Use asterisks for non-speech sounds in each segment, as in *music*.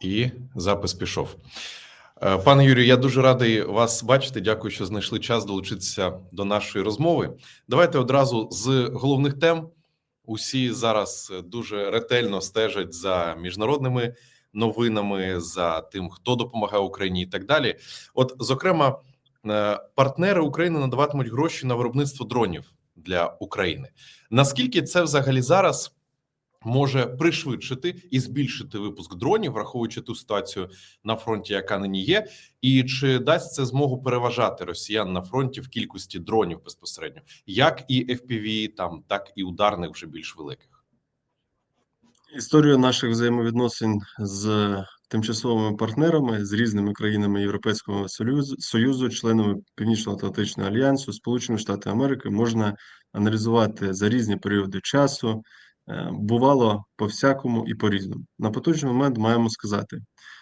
І запис пішов. Е, Пане Юрію, я дуже радий вас бачити. Дякую, що знайшли час долучитися до нашої розмови. Давайте одразу з головних тем. Усі зараз дуже ретельно стежать за міжнародними новинами, за тим, хто допомагає Україні, і так далі. От, зокрема, е, партнери України надаватимуть гроші на виробництво дронів для України. Наскільки це взагалі зараз? Може пришвидшити і збільшити випуск дронів, враховуючи ту ситуацію на фронті, яка нині є, і чи дасть це змогу переважати росіян на фронті в кількості дронів безпосередньо, як і FPV, там так і ударних вже більш великих. Історію наших взаємовідносин з тимчасовими партнерами з різними країнами Європейського Союзу, Союзу, членами Північно-Атлантичного альянсу, Сполучені Штати Америки можна аналізувати за різні періоди часу. Е, Бувало по всякому і по різному. На поточний момент маємо сказати,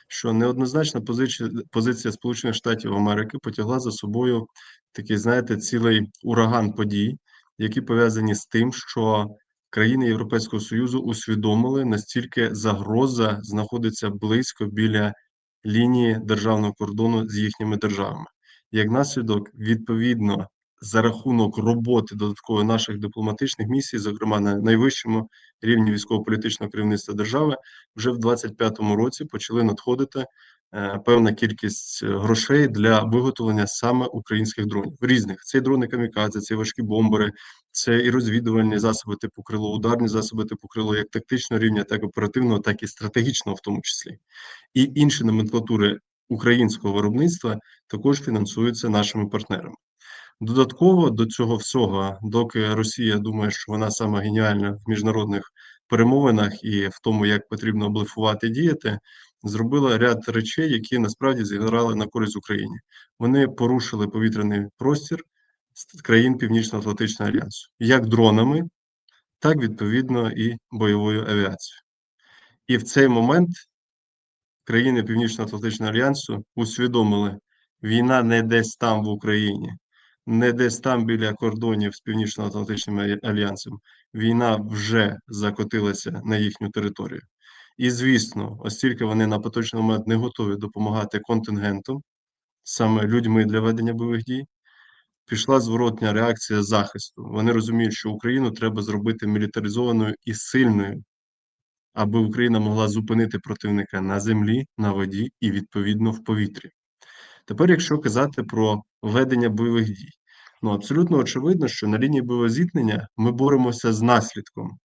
що неоднозначна позиція, позиція Сполучених Штатів Америки потягла за собою такий, знаєте, цілий ураган подій, які пов'язані з тим, що країни Європейського Союзу усвідомили, настільки загроза знаходиться близько біля лінії державного кордону з їхніми державами. Як наслідок, відповідно, за рахунок роботи додаткової наших дипломатичних місій, зокрема на найвищому рівні військово-політичного керівництва держави, вже в 2025 році почали надходити е, певна кількість грошей для виготовлення саме українських дронів різних. Це і дрони камікадзе, це і важкі бомбери, це і розвідувальні засоби типу крило, ударні засоби типу крило, як тактичного рівня, так оперативного, так і стратегічного, в тому числі, і інші номенклатури українського виробництва також фінансуються нашими партнерами. Додатково до цього всього, доки Росія думає, що вона сама геніальна в міжнародних перемовинах і в тому, як потрібно блефувати діяти, зробила ряд речей, які насправді зіграли на користь Україні. Вони порушили повітряний простір країн Північно-Атлантичного альянсу, як дронами, так відповідно і бойовою авіацією. І в цей момент країни Північно-Атлантичного альянсу усвідомили, війна не десь там в Україні, не десь там біля кордонів з Північно-Атлантичним альянсом. Війна вже закотилася на їхню територію. І звісно, оскільки вони на поточний момент не готові допомагати контингенту, саме людьми для ведення бойових дій, пішла зворотня реакція захисту. Вони розуміють, що Україну треба зробити мілітаризованою і сильною, аби Україна могла зупинити противника на землі, на воді і відповідно в повітрі. Тепер, якщо казати про ведення бойових дій, ну абсолютно очевидно, що на лінії бойового ми боремося з наслідком,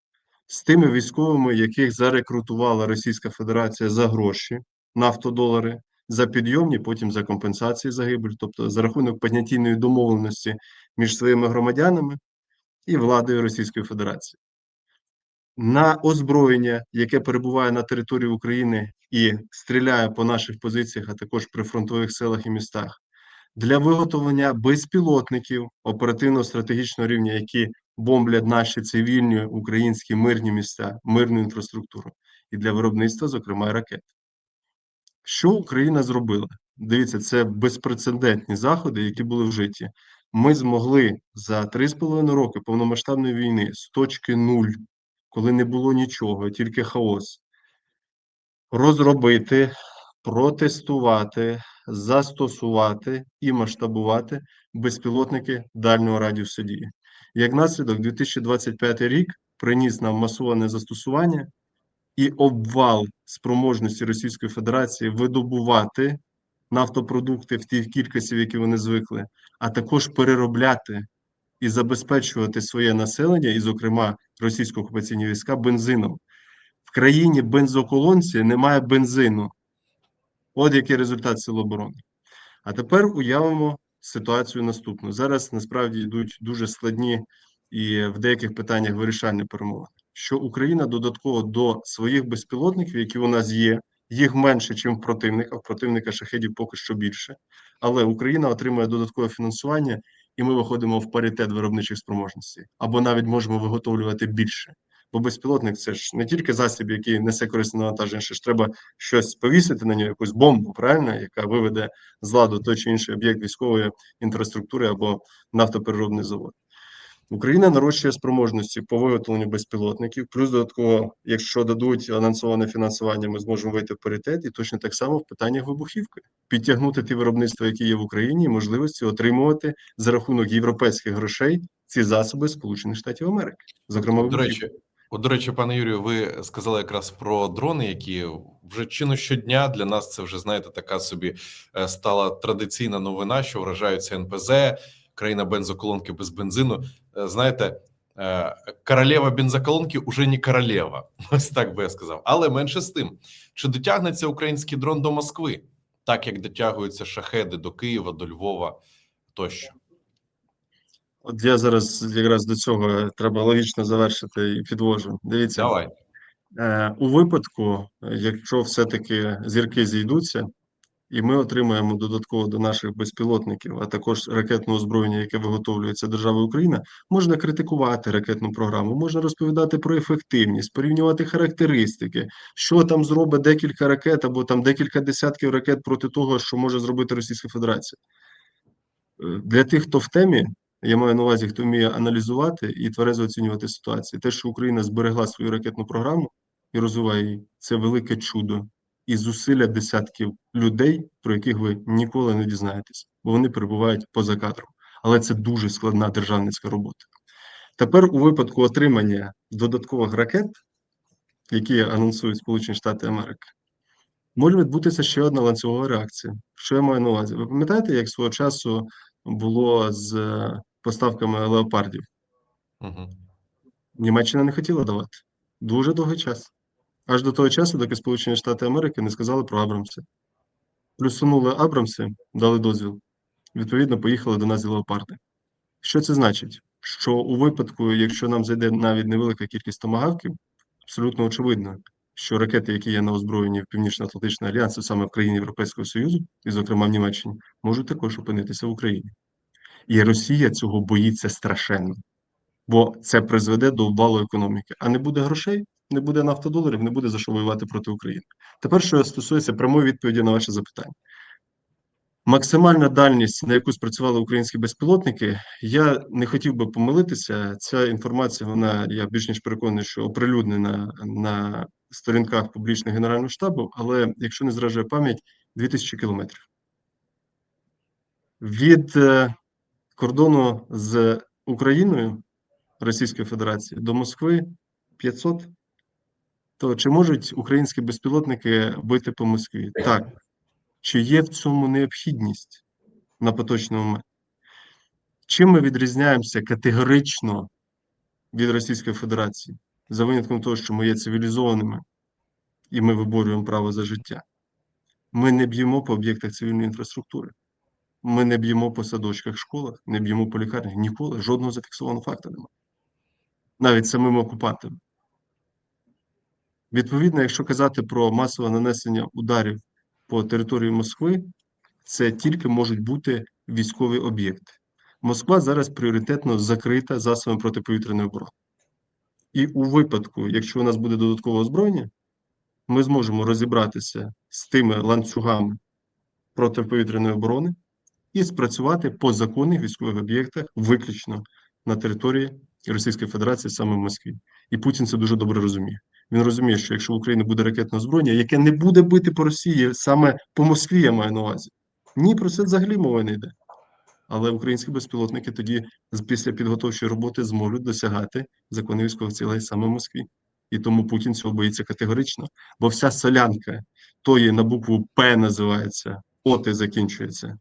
з тими військовими, яких зарекрутувала Російська Федерація за гроші, нафтодолари, за підйомні, потім за компенсації загибель, тобто за рахунок понятійної домовленості між своїми громадянами і владою Російської Федерації. На озброєння, яке перебуває на території України і стріляє по наших позиціях, а також при фронтових селах і містах, для виготовлення безпілотників оперативно-стратегічного рівня, які бомблять наші цивільні українські мирні міста, мирну інфраструктуру, і для виробництва, зокрема, ракет. Що Україна зробила? Дивіться, це безпрецедентні заходи, які були вжиті. Ми змогли за 3,5 роки повномасштабної війни з точки нуль, коли не було нічого, тільки хаос, розробити, протестувати, застосувати і масштабувати безпілотники дальнього радіусу дії. Як наслідок, 2025 рік приніс нам масоване застосування і обвал спроможності Російської Федерації видобувати нафтопродукти в тій кількості, в які вони звикли, а також переробляти і забезпечувати своє населення, і, зокрема, російсько-окупаційні війська бензином. В країні бензоколонці немає бензину. От який результат Сил оборони. А тепер уявимо ситуацію наступну. Зараз насправді йдуть дуже складні і в деяких питаннях вирішальні перемоги. Що Україна додатково до своїх безпілотників, які у нас є, їх менше, ніж в противника. В противника шахедів поки що більше. Але Україна отримує додаткове фінансування, і ми виходимо в паритет виробничих спроможностей, або навіть можемо виготовлювати більше. Бо безпілотник це ж не тільки засіб, який несе корисне навантаження, що ж треба щось повісити на нього, якусь бомбу, правильно, яка виведе з ладу той чи інший об'єкт військової інфраструктури або нафтопереробний завод. Україна нарощує спроможності по виготовленню безпілотників. Плюс додатково, якщо дадуть анонсоване фінансування, ми зможемо вийти в паритет. І точно так само в питаннях вибухівки, підтягнути ті виробництва, які є в Україні, і можливості отримувати за рахунок європейських грошей ці засоби Сполучених Штатів Америки. Зокрема, вибухівки. От, до речі, пане Юрію, ви сказали якраз про дрони, які вже чи не щодня для нас це вже знаєте, така собі е, стала традиційна новина, що вражаються НПЗ, країна бензоколонки без бензину. Е, Знаєте, е, королева бензоколонки уже не королева. *laughs* Ось так би я сказав. Але менше з тим, чи дотягнеться український дрон до Москви, так як дотягуються шахеди до Києва, до Львова тощо. От я зараз якраз до цього треба логічно завершити і підвожу. Дивіться, Давай. Е, У випадку, е, якщо все-таки зірки зійдуться, і ми отримаємо додатково до наших безпілотників, а також ракетного озброєння, яке виготовлюється державою Україна, можна критикувати ракетну програму, можна розповідати про ефективність, порівнювати характеристики, що там зробить декілька ракет або там декілька десятків ракет проти того, що може зробити Російська Федерація. Е, Для тих, хто в темі, я маю на увазі, хто вміє аналізувати і тверезо оцінювати ситуацію. Те, що Україна зберегла свою ракетну програму і розвиває її, це велике чудо і зусилля десятків людей, про яких ви ніколи не дізнаєтесь, бо вони перебувають поза кадром. Але це дуже складна державницька робота. Тепер, у випадку отримання додаткових ракет, які анонсують Сполучені Штати Америки, може відбутися ще одна ланцюгова реакція. Що я маю на увазі? Ви пам'ятаєте, як свого часу було з е, поставками леопардів? Угу. Німеччина не хотіла давати дуже довгий час. Аж до того часу, доки Сполучені Штати Америки не сказали про Абрамси. Плюсунули Абрамси, дали дозвіл. Відповідно, поїхали до нас з леопарди. Що це значить? Що у випадку, якщо нам зайде навіть невелика кількість томагавків, абсолютно очевидно, що ракети, які є на озброєнні в Північно-Атлантичного альянсу, саме в країні Європейського Союзу, і, зокрема, в Німеччині, можуть також опинитися в Україні. І Росія цього боїться страшенно, бо це призведе до вбалу економіки. А не буде грошей, не буде нафтодоларів, не буде за що воювати проти України. Тепер, що стосується прямої відповіді на ваше запитання. Максимальна дальність, на яку спрацювали українські безпілотники, я не хотів би помилитися. Ця інформація, вона я більш ніж переконаний, що оприлюднена на сторінках публічного генерального штабу, але якщо не зражує пам'ять, 2000 кілометрів. Від е, кордону з Україною Російської Федерації до Москви 500. То чи можуть українські безпілотники бити по Москві? Так. Чи є в цьому необхідність на поточний момент? Чим ми відрізняємося категорично від Російської Федерації, за винятком того, що ми є цивілізованими і ми виборюємо право за життя? Ми не б'ємо по об'єктах цивільної інфраструктури. Ми не б'ємо по садочках, школах, не б'ємо по лікарнях. Ніколи жодного зафіксованого факту немає. Навіть самим окупантам. Відповідно, якщо казати про масове нанесення ударів по території Москви, це тільки можуть бути військові об'єкти. Москва зараз пріоритетно закрита засобами протиповітряної оборони. І у випадку, якщо у нас буде додаткове озброєння, ми зможемо розібратися з тими ланцюгами протиповітряної оборони і спрацювати по законних військових об'єктах виключно на території Російської Федерації, саме в Москві. І Путін це дуже добре розуміє. Він розуміє, що якщо в Україні буде ракетне озброєння, яке не буде бити по Росії, саме по Москві, я маю на увазі. Ні, про це взагалі мова не йде. Але українські безпілотники тоді після підготовчої роботи зможуть досягати законних військових цілей саме в Москві. І тому Путін цього боїться категорично, бо вся солянка тої на букву П називається, От і закінчується,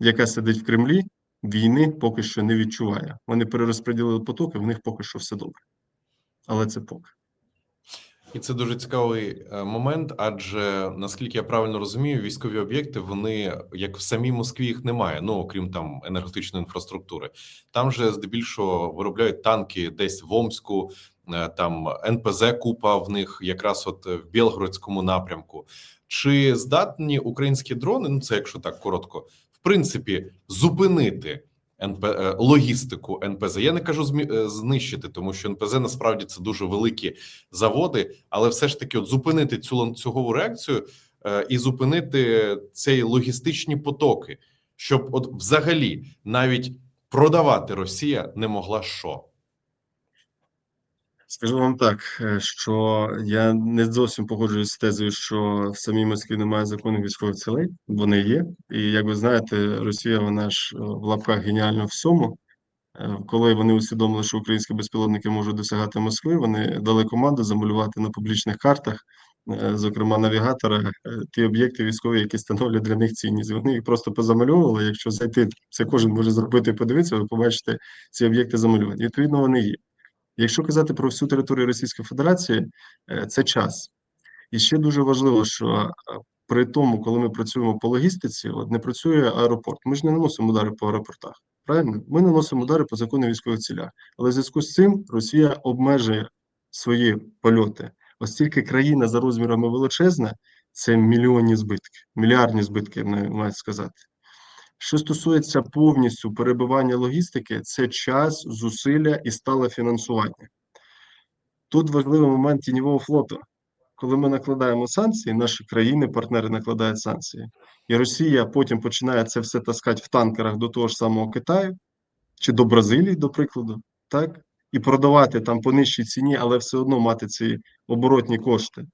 яка сидить в Кремлі, війни поки що не відчуває. Вони перерозподілили потоки, в них поки що все добре. Але це поки. І це дуже цікавий е, момент, адже наскільки я правильно розумію, військові об'єкти вони як в самій Москві їх немає. Ну окрім там енергетичної інфраструктури. Там же здебільшого виробляють танки десь в Омську, е, там НПЗ купа в них якраз от в Білгородському напрямку. Чи здатні українські дрони? Ну це якщо так коротко, принципі, зупинити НП е, логістику НПЗ. Я не кажу е, знищити, тому що НПЗ насправді це дуже великі заводи, але все ж таки, от зупинити цю ланцюгову реакцію е, і зупинити ці логістичні потоки, щоб от взагалі навіть продавати Росія не могла що? Скажу вам так, е, що я не зовсім погоджуюсь з тезою, що в самій Москві немає законних військових цілей. Вони є. І як ви знаєте, Росія вона ж е, в лапках геніальна всьому. Е, Коли вони усвідомили, що українські безпілотники можуть досягати Москви, вони дали команду замалювати на публічних картах, зокрема навігатора, ті об'єкти військові, які становлять для них цінність. Вони їх просто позамальовували. Якщо зайти, це кожен може зробити і подивитися, ви побачите ці об'єкти замалювані. Відповідно, вони є. Якщо казати про всю територію Російської Федерації, е, це час. І ще дуже важливо, що е, при тому, коли ми працюємо по логістиці, от не працює аеропорт. Ми ж не наносимо удари по аеропортах. Правильно? Ми наносимо удари по законних військових цілях. Але в зв'язку з цим Росія обмежує свої польоти. Оскільки країна за розмірами величезна, це мільйонні збитки, мільярдні збитки, навіть сказати. Що стосується повністю перебивання логістики, це час, зусилля і стале фінансування. Тут важливий момент тіньового флоту. Коли ми накладаємо санкції, наші країни-партнери накладають санкції, і Росія потім починає це все таскати в танкерах до того ж самого Китаю чи до Бразилії, до прикладу, так, і продавати там по нижчій ціні, але все одно мати ці оборотні кошти.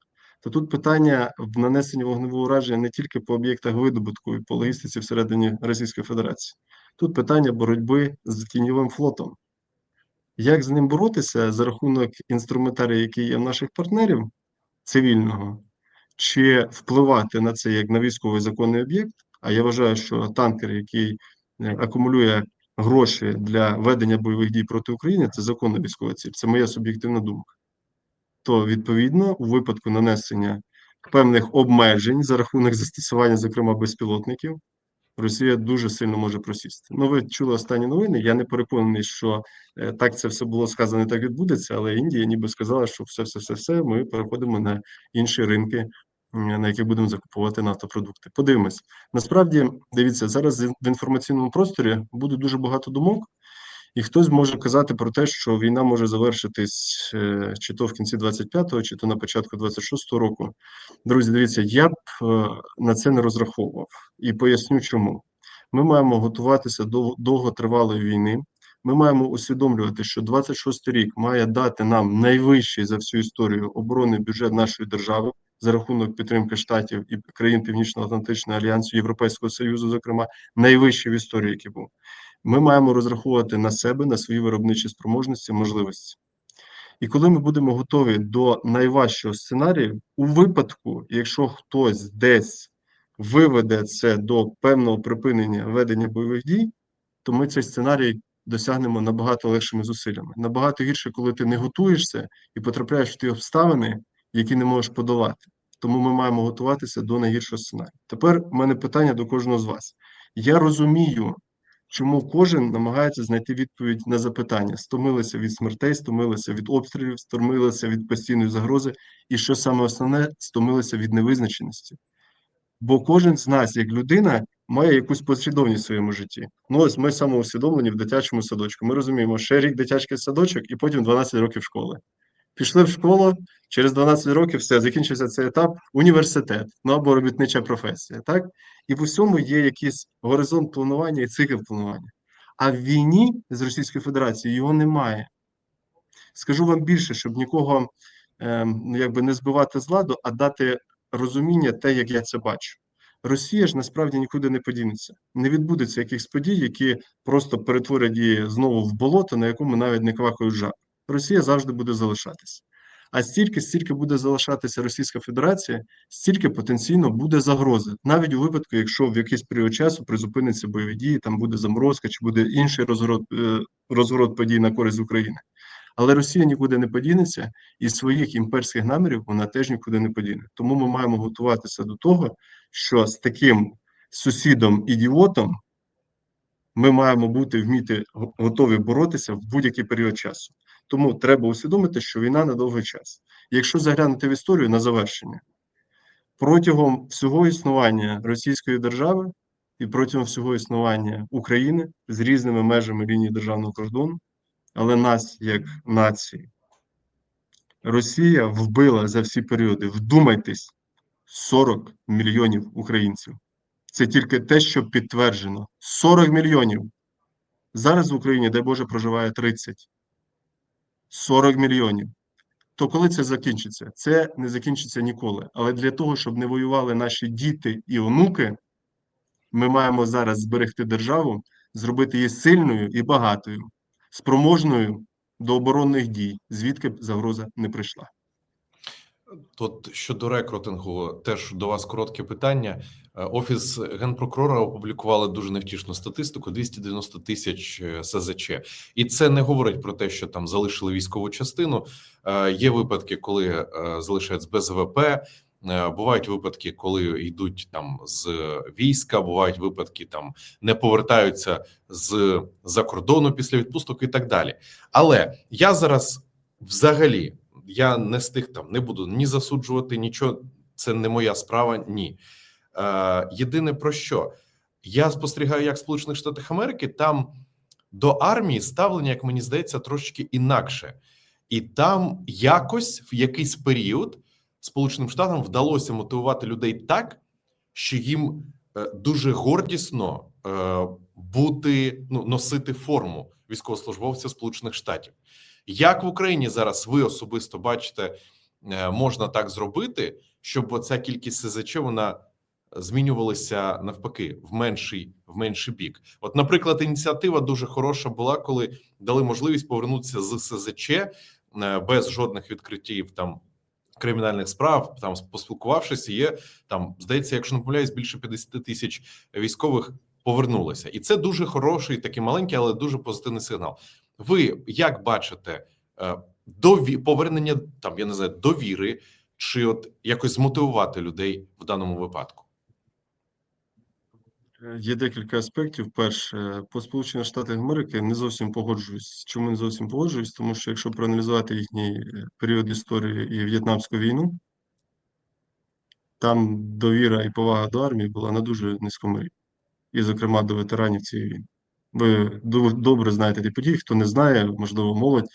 То тут питання в нанесенні вогневого ураження не тільки по об'єктах видобутку і по логістиці всередині Російської Федерації. Тут питання боротьби з тіньовим флотом. Як з ним боротися за рахунок інструментарію, який є в наших партнерів цивільного, чи впливати на це як на військовий законний об'єкт? А я вважаю, що танкер, який е, акумулює гроші для ведення бойових дій проти України, це законна військова ціль. Це моя суб'єктивна думка. То відповідно, у випадку нанесення певних обмежень за рахунок застосування, зокрема безпілотників, Росія дуже сильно може просісти. Ну, ви чули останні новини. Я не переконаний, що е, так це все було сказано, і так відбудеться. Але Індія ніби сказала, що все, все, все, все. Ми переходимо на інші ринки, на яких будемо закупувати нафтопродукти. Подивимось. Насправді, дивіться, зараз в інформаційному просторі буде дуже багато думок. І хтось може казати про те, що війна може завершитись е, чи то в кінці 25-го, чи то на початку 26-го року. Друзі, дивіться, я б е, на це не розраховував і поясню, чому. Ми маємо готуватися до довготривалої війни. Ми маємо усвідомлювати, що 26 рік має дати нам найвищий за всю історію оборонний бюджет нашої держави за рахунок підтримки штатів і країн Північно-Атлантичного альянсу, Європейського Союзу, зокрема, найвищий в історії, який був. Ми маємо розраховувати на себе, на свої виробничі спроможності, можливості. І коли ми будемо готові до найважчого сценарію, у випадку, якщо хтось десь виведе це до певного припинення ведення бойових дій, то ми цей сценарій досягнемо набагато легшими зусиллями. Набагато гірше, коли ти не готуєшся і потрапляєш в ті обставини, які не можеш подолати. Тому ми маємо готуватися до найгіршого сценарію. Тепер у мене питання до кожного з вас. Я розумію, чому кожен намагається знайти відповідь на запитання: стомилися від смертей, стомилися від обстрілів, стомилися від постійної загрози, і що саме основне, стомилися від невизначеності. Бо кожен з нас, як людина, має якусь послідовність в своєму житті. Ну, ось ми самоусвідомлені в дитячому садочку. Ми розуміємо, ще рік дитячий садочок, і потім 12 років школи. Пішли в школу, через 12 років все, закінчився цей етап, університет, ну або робітнича професія. так? І в усьому є якийсь горизонт планування і цикл планування. А в війні з Російською Федерацією його немає. Скажу вам більше, щоб нікого ем, ну, якби не збивати з ладу, а дати розуміння те, як я це бачу. Росія ж насправді нікуди не подінеться. Не відбудеться якихось подій, які просто перетворять її знову в болото, на якому навіть не квакають жаб. Росія завжди буде залишатися. А стільки, стільки буде залишатися Російська Федерація, стільки потенційно буде загрози, навіть у випадку, якщо в якийсь період часу призупиниться бойові дії, там буде заморозка, чи буде інший розгород, е, розгород подій на користь України. Але Росія нікуди не подінеться, і своїх імперських намірів вона теж нікуди не подіне. Тому ми маємо готуватися до того, що з таким сусідом-ідіотом ми маємо бути вміти готові боротися в будь-який період часу. Тому треба усвідомити, що війна на довгий час. Якщо заглянути в історію на завершення, протягом всього існування Російської держави і протягом всього існування України з різними межами лінії державного кордону, але нас як нації, Росія вбила за всі періоди, вдумайтесь, 40 мільйонів українців. Це тільки те, що підтверджено. 40 мільйонів Зараз в Україні, дай Боже, проживає 30, 40 мільйонів. То коли це закінчиться? Це не закінчиться ніколи. Але для того, щоб не воювали наші діти і онуки, ми маємо зараз зберегти державу, зробити її сильною і багатою, спроможною до оборонних дій, звідки б загроза не прийшла. Тут щодо рекрутингу, теж до вас коротке питання. Е, Офіс генпрокурора опублікували дуже невтішну статистику: 290 тисяч е, СЗЧ. І це не говорить про те, що там залишили військову частину. Е, Є випадки, коли залишають без ВП. Бувають випадки, коли йдуть там з війська, бувають випадки, там не повертаються з за кордону після відпусток і так далі. Але я зараз взагалі я не з тих там не буду ні засуджувати, нічого. Це не моя справа. Ні. Е, єдине про що я спостерігаю, як в Сполучених Штатах Америки там до армії ставлення, як мені здається, трошечки інакше, і там якось в якийсь період Сполученим Штатам вдалося мотивувати людей так, що їм е, дуже гордісно е, бути ну носити форму військовослужбовця Сполучених Штатів. Як в Україні зараз ви особисто бачите, е, можна так зробити, щоб оця кількість СЗЧ вона змінювалася навпаки в менший в менший бік? От, наприклад, ініціатива дуже хороша була, коли дали можливість повернутися з СЗЧ е, без жодних відкриттів там. Кримінальних справ там поспілкувавшись, є там здається, якщо не помиляюсь, більше 50 тисяч військових повернулися, і це дуже хороший, такий маленький, але дуже позитивний сигнал. Ви як бачите е, дові повернення там, я не знаю, довіри, чи от якось змотивувати людей в даному випадку? Є декілька аспектів. Перше, по Сполучених Штатах Америки не зовсім погоджуюсь. Чому не зовсім погоджуюсь? Тому що якщо проаналізувати їхній е, період історії і В'єтнамську війну, там довіра і повага до армії була на дуже низькому рівні, і, зокрема, до ветеранів цієї війни. Ви добре знаєте ті події, хто не знає, можливо, молодь.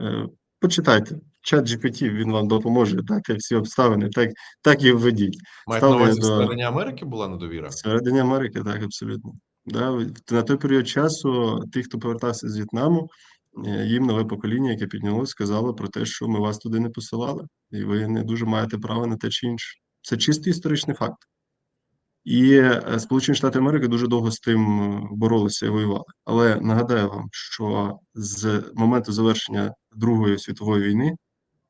е, Почитайте. Чат GPT, він вам допоможе дати всі обставини, так, так і введіть. Маєте на увазі до- всередині Америки була недовіра? Всередині Америки, так, абсолютно. Да, на той період часу ті, хто повертався з В'єтнаму, е, їм нове покоління, яке піднялось, сказало про те, що ми вас туди не посилали, і ви не дуже маєте права на те чи інше. Це чистий історичний факт. І е, Сполучені Штати Америки дуже довго з тим е, боролися і воювали. Але нагадаю вам, що з моменту завершення Другої світової війни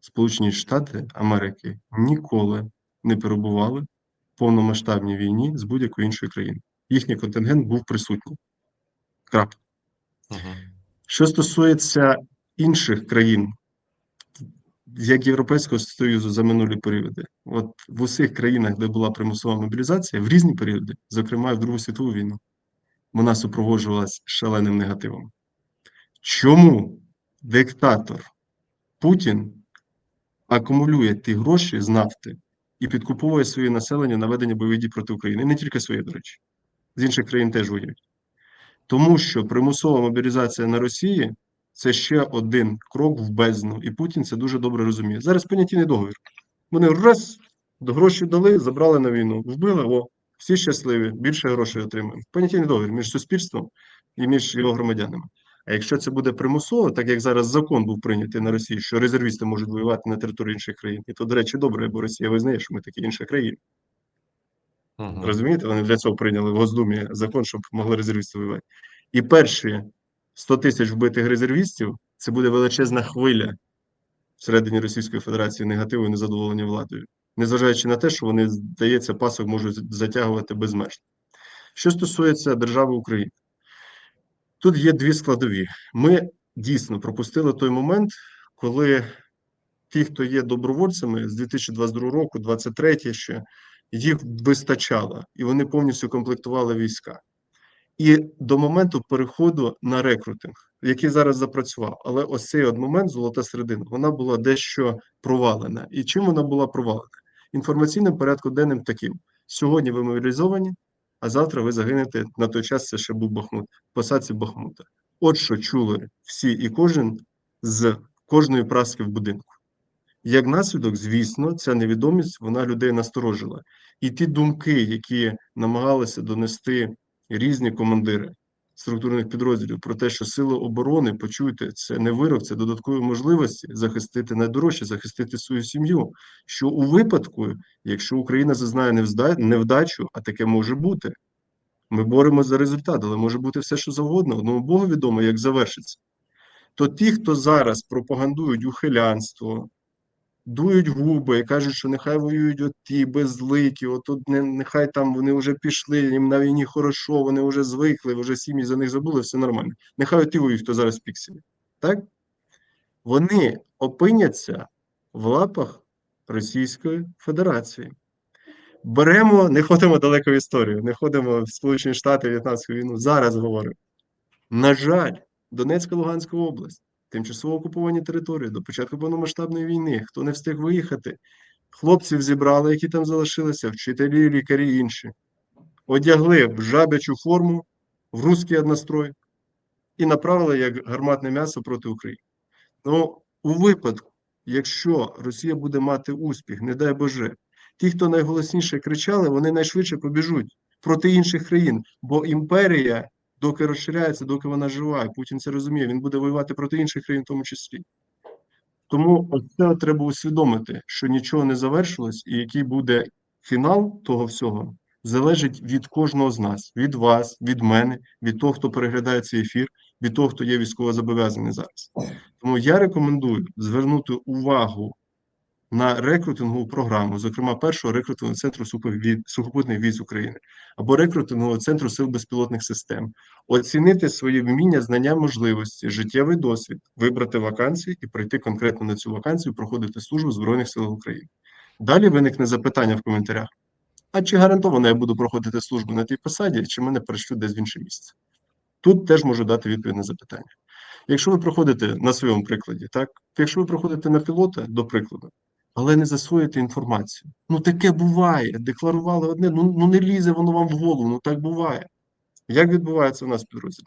Сполучені Штати Америки ніколи не перебували в повномасштабній війні з будь-якою іншою країною. Їхній контингент був присутній. Крапка. Угу. Що стосується інших країн, як Європейського Союзу за минулі періоди, от в усіх країнах, де була примусова мобілізація, в різні періоди, зокрема і в Другу світову війну, вона супроводжувалась шаленим негативом. Чому диктатор Путін акумулює ті гроші з нафти і підкуповує своє населення на ведення бойових дій проти України? І не тільки своє, до речі, з інших країн теж воюють. Тому що примусова мобілізація на Росії це ще один крок в бездну, і Путін це дуже добре розуміє. Зараз понятійний договір. Вони раз гроші дали, забрали на війну, вбили, о, всі щасливі, більше грошей отримуємо. Понятійний договір між суспільством і між його громадянами. А якщо це буде примусово, так як зараз закон був прийнятий на Росії, що резервісти можуть воювати на території інших країн, і то, до речі, добре, бо Росія визнає, що ми такі інша країна. Угу. Розумієте, вони для цього прийняли в Госдумі закон, щоб могли резервісти воювати. І перші 100 тисяч вбитих резервістів це буде величезна хвиля всередині Російської Федерації негативу і незадоволення владою, незважаючи на те, що вони, здається, пасок можуть затягувати безмежно. Що стосується держави України, тут є дві складові. Ми дійсно пропустили той момент, коли ті, хто є добровольцями з 2022 року, 2023 ще, їх вистачало, і вони повністю комплектували війська. І до моменту переходу на рекрутинг, який зараз запрацював, але ось цей от момент, золота середина, вона була дещо провалена. І чим вона була провалена? Інформаційним порядком денним таким: сьогодні ви мобілізовані, а завтра ви загинете на той час. Це ще був Бахмут, посадці Бахмута. От що чули всі і кожен з кожної праски в будинку. Як наслідок, звісно, ця невідомість вона людей насторожила. І ті думки, які намагалися донести різні командири структурних підрозділів про те, що сили оборони, почуйте, це не вирок, це додаткові можливості захистити найдорожче, захистити свою сім'ю. Що у випадку, якщо Україна зазнає невдачу, а таке може бути, ми боремося за результат, але може бути все, що завгодно. Одному Богу відомо, як завершиться. То ті, хто зараз пропагандують ухилянство, дують губи кажуть, що нехай воюють от ті безликі, от тут не, нехай там вони вже пішли, їм на війні хорошо, вони вже звикли, вже сім'ї за них забули, все нормально. Нехай от ті воюють, хто зараз пікселі. Так? Вони опиняться в лапах Російської Федерації. Беремо, не ходимо далеко в історію, не ходимо в Сполучені Штати, В'єтнамську війну. Зараз говоримо. На жаль, Донецька Луганська область, тимчасово окуповані території до початку повномасштабної війни. Хто не встиг виїхати, хлопців зібрали, які там залишилися, вчителі, лікарі інші. Одягли в жабячу форму, в русський однострой і направили як гарматне м'ясо проти України. Ну, у випадку, якщо Росія буде мати успіх, не дай Боже, ті, хто найголосніше кричали, вони найшвидше побіжуть проти інших країн, бо імперія, доки розширяється, доки вона жива, Путін це розуміє, він буде воювати проти інших країн, в тому числі. Тому оце треба усвідомити, що нічого не завершилось, і який буде фінал того всього, залежить від кожного з нас, від вас, від мене, від того, хто переглядає цей ефір, від того, хто є військовозобов'язаний зараз. Тому я рекомендую звернути увагу на рекрутингову програму, зокрема першого рекрутингового центру сухопутних військ України або рекрутингового центру сил безпілотних систем, оцінити свої вміння, знання, можливості, життєвий досвід, вибрати вакансії і прийти конкретно на цю вакансію, проходити службу Збройних силах України. Далі виникне запитання в коментарях: а чи гарантовано я буду проходити службу на тій посаді, чи мене перешлють десь в інше місце? Тут теж можу дати відповідь на запитання. Якщо ви проходите на своєму прикладі, так якщо ви проходите на пілота, до прикладу, але не засвоїте інформацію. Ну таке буває. Декларували одне, ну, ну не лізе воно вам в голову, ну так буває. Як відбувається у нас в підрозділі?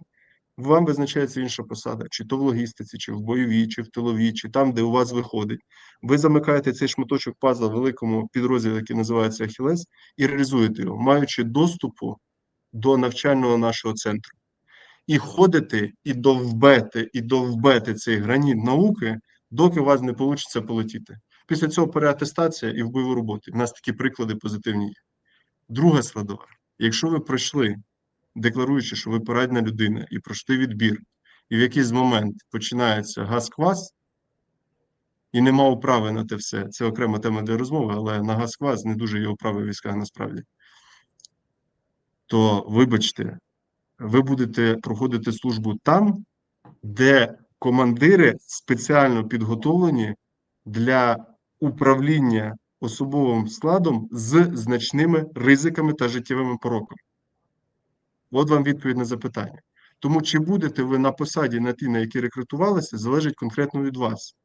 Вам визначається інша посада, чи то в логістиці, чи в бойовій, чи в тиловій, чи там, де у вас виходить. Ви замикаєте цей шматочок пазла в великому підрозділі, який називається Ахілес, і реалізуєте його, маючи доступу до навчального нашого центру. І ходите, і довбете, і довбете цей граніт науки, доки у вас не вийде полетіти. Після цього переатестація і в бойову роботу. У нас такі приклади позитивні є. Друга складова. Якщо ви пройшли, декларуючи, що ви порадна людина, і пройшли відбір, і в якийсь момент починається газ-квас, і нема управи на те все, це окрема тема для розмови, але на газ-квас не дуже є управи в військах насправді, то вибачте, ви будете проходити службу там, де командири спеціально підготовлені для управління особовим складом з значними ризиками та життєвими пороками. От вам відповідь на запитання. Тому чи будете ви на посаді на тій, на якій рекрутувалися, залежить конкретно від вас.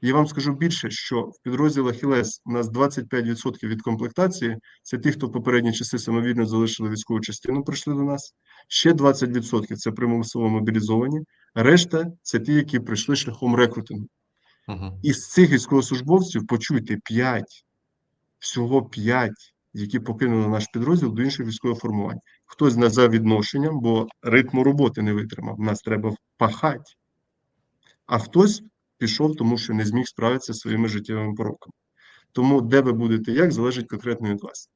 Я вам скажу більше, що в підрозділах ХІЛЕС у нас 25% від комплектації це ті, хто в попередні часи самовільно залишили військову частину, прийшли до нас. Ще 20% це примусово мобілізовані, решта це ті, які прийшли шляхом рекрутингу. Угу. Із цих військовослужбовців почуйте 5, всього 5, які покинули наш підрозділ до інших військових формувань. Хтось не за відношенням, бо ритму роботи не витримав. Нас треба пахати. А хтось пішов, тому що не зміг справитися зі своїми життєвими пороками. Тому де ви будете як, залежить конкретно від вас.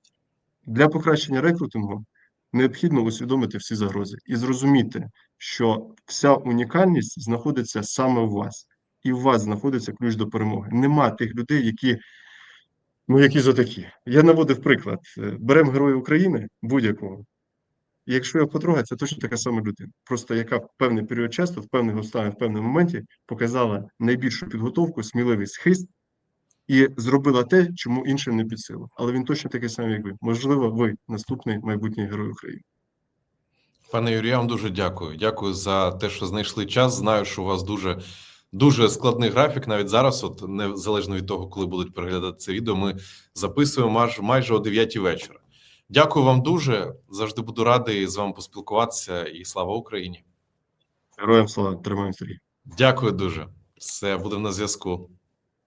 Для покращення рекрутингу необхідно усвідомити всі загрози і зрозуміти, що вся унікальність знаходиться саме в вас, і в вас знаходиться ключ до перемоги. Нема тих людей, які, ну, які зотакі. Я наводив приклад: Е, беремо Героя України будь-якого. Якщо його потрогати, це точно така сама людина, просто яка в певний період часу, в певних обставинах, в певному моменті показала найбільшу підготовку, сміливість, хист і зробила те, чому іншим не під силу. Але він точно такий самий, як ви. Можливо, ви наступний майбутній герой України. Пане Юрію, я вам дуже дякую. Дякую за те, що знайшли час. Знаю, що у вас дуже дуже складний графік. Навіть зараз, от незалежно від того, коли будуть переглядати це відео, ми записуємо майже, майже о 9 вечора. Дякую вам дуже. Завжди буду радий з вами поспілкуватися. І слава Україні! Героям слава, тримаємо Сергій. Дякую дуже. Все буде на зв'язку.